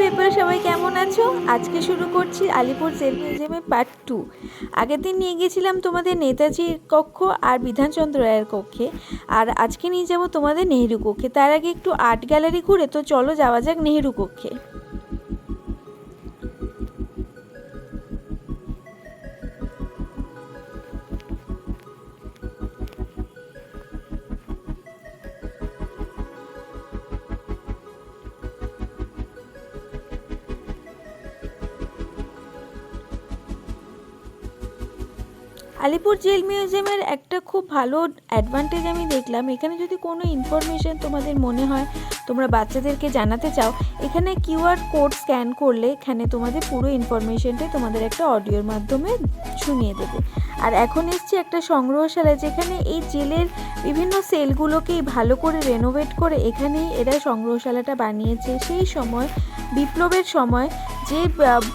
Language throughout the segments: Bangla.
পেপার সবাই কেমন আছো? আজকে শুরু করছি আলিপুর জেল মিউজিয়ামে পার্ট টু আগের দিন নিয়ে গেছিলাম তোমাদের নেতাজির কক্ষ আর বিধানচন্দ্র রায়ের কক্ষে, আর আজকে নিয়ে যাব তোমাদের নেহেরু কক্ষে। তার আগে একটু আর্ট গ্যালারি ঘুরে, তো চলো যাওয়া যাক নেহেরু কক্ষে। আলিপুর জেল মিউজিয়ামের একটা খুব ভালো অ্যাডভান্টেজ আমি দেখলাম। এখানে যদি কোনো ইনফরমেশন তোমাদের মনে হয়, তোমরা বাচ্চাদেরকে জানাতে চাও, এখানে কিউআর কোড স্ক্যান করলে এখানে তোমাদের পুরো ইনফরমেশনটাই তোমাদের একটা অডিওর মাধ্যমে শুনিয়ে দেবে। আর এখন এসছি একটা সংগ্রহশালা যেখানে এই জেলের বিভিন্ন সেলগুলোকেই ভালো করে রেনোভেট করে এখানেই এরা সংগ্রহশালাটা বানিয়েছে। সেই সময়, বিপ্লবের সময় যে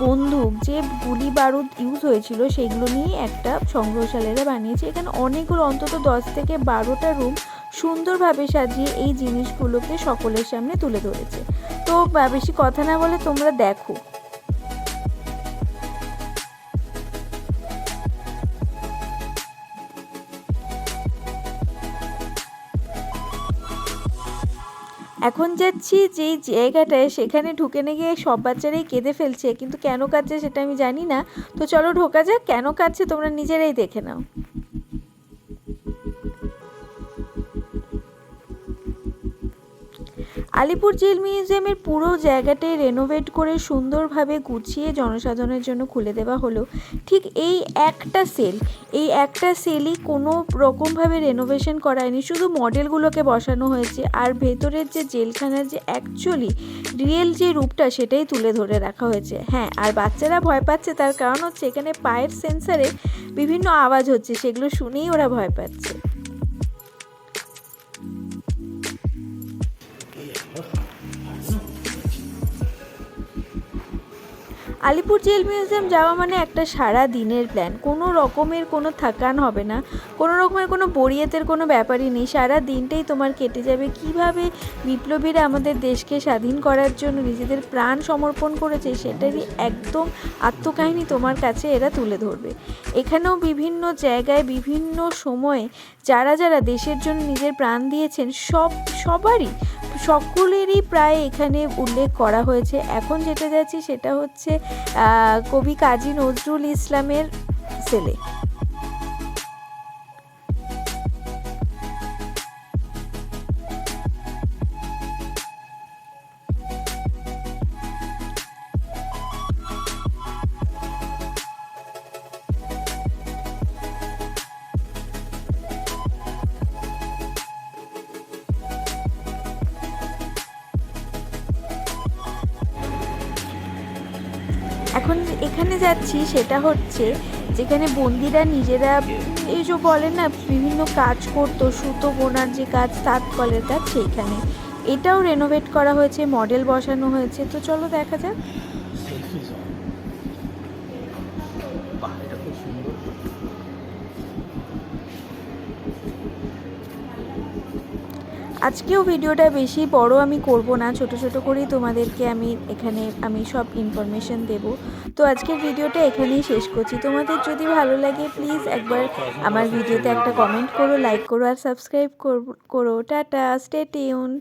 বন্দুক, যে গুলি বারুদ ইউজ হয়েছিল, সেগুলো নিয়ে একটা সংগ্রহশালীরা বানিয়েছে। এখানে অনেকগুলো, অন্তত দশ থেকে বারোটা রুম সুন্দরভাবে সাজিয়ে এই জিনিসগুলোকে সকলের সামনে তুলে ধরেছে। তো বেশি কথা না বলে তোমরা দেখো। এখন যাচ্ছি যেই জায়গাটায়, সেখানে ঢুকে নিয়ে গিয়ে সব বাচ্চারাই কেঁদে ফেলছে। কিন্তু কেন কাঁদছে সেটা আমি জানি না। তো চলো ঢোকা যাক, কেন কাঁদছে তোমরা নিজেরাই দেখে নাও। আলিপুর জেল মিউজিয়ামের পুরো জায়গাটাই রেনোভেট করে সুন্দরভাবে গুছিয়ে জনসাধারণের জন্য খুলে দেওয়া হলো। ঠিক এই একটা সেল এই একটা সেলই কোনো রকমভাবে রেনোভেশন করায়নি, শুধু মডেলগুলোকে বসানো হয়েছে। আর ভেতরের যে জেলখানার যে অ্যাকচুয়ালি রিয়েল যে রূপটা, সেটাই তুলে ধরে রাখা হয়েছে। হ্যাঁ আর বাচ্চারা ভয় পাচ্ছে, তার কারণ হচ্ছে এখানে পায়ের সেন্সারে বিভিন্ন আওয়াজ হচ্ছে, সেগুলো শুনেই ওরা ভয় পাচ্ছে। আলিপুর জেল মিউজিয়াম যাওয়া মানে একটা সারা দিনের প্ল্যান কোনো রকমের কোনো থাকান হবে না। কোনো রকমের কোনো বড়িয়েতের কোনো ব্যাপারই নেই। সারা দিনটাই তোমার কেটে যাবে। কীভাবে বিপ্লবীরা আমাদের দেশকে স্বাধীন করার জন্য নিজেদের প্রাণ সমর্পণ করেছে, সেটারই একদম আত্মকাহিনী তোমার কাছে এরা তুলে ধরবে। এখানেও বিভিন্ন জায়গায়, বিভিন্ন সময়ে যারা যারা দেশের জন্য নিজের প্রাণ দিয়েছেন, সব, সবারই সকলেরই প্রায় এখানে উল্লেখ করা হয়েছে। এখন যেটা যাচ্ছি সেটা হচ্ছে কবি কাজী নজরুল ইসলামের ছেলে। এখন এখানে যাচ্ছি সেটা হচ্ছে যেখানে বন্দিরা নিজেরা এই যে বলে না, বিভিন্ন কাজ করতো, সুতো বোনার যে কাজ তাঁত কলের কাজ সেইখানে। এটাও রেনোভেট করা হয়েছে মডেল বসানো হয়েছে। তো চলো দেখা যাক। আজকেও ভিডিওটা বেশি বড় আমি করব না, ছোট ছোট করেই তোমাদেরকে আমি এখানে আমি সব ইনফরমেশন দেব। তো আজকের ভিডিওটা এখানেই শেষ করছি। তোমাদের যদি ভালো লাগে প্লিজ একবার আমার ভিডিওতে একটা কমেন্ট করো লাইক করো আর সাবস্ক্রাইব করো। Tata stay tuned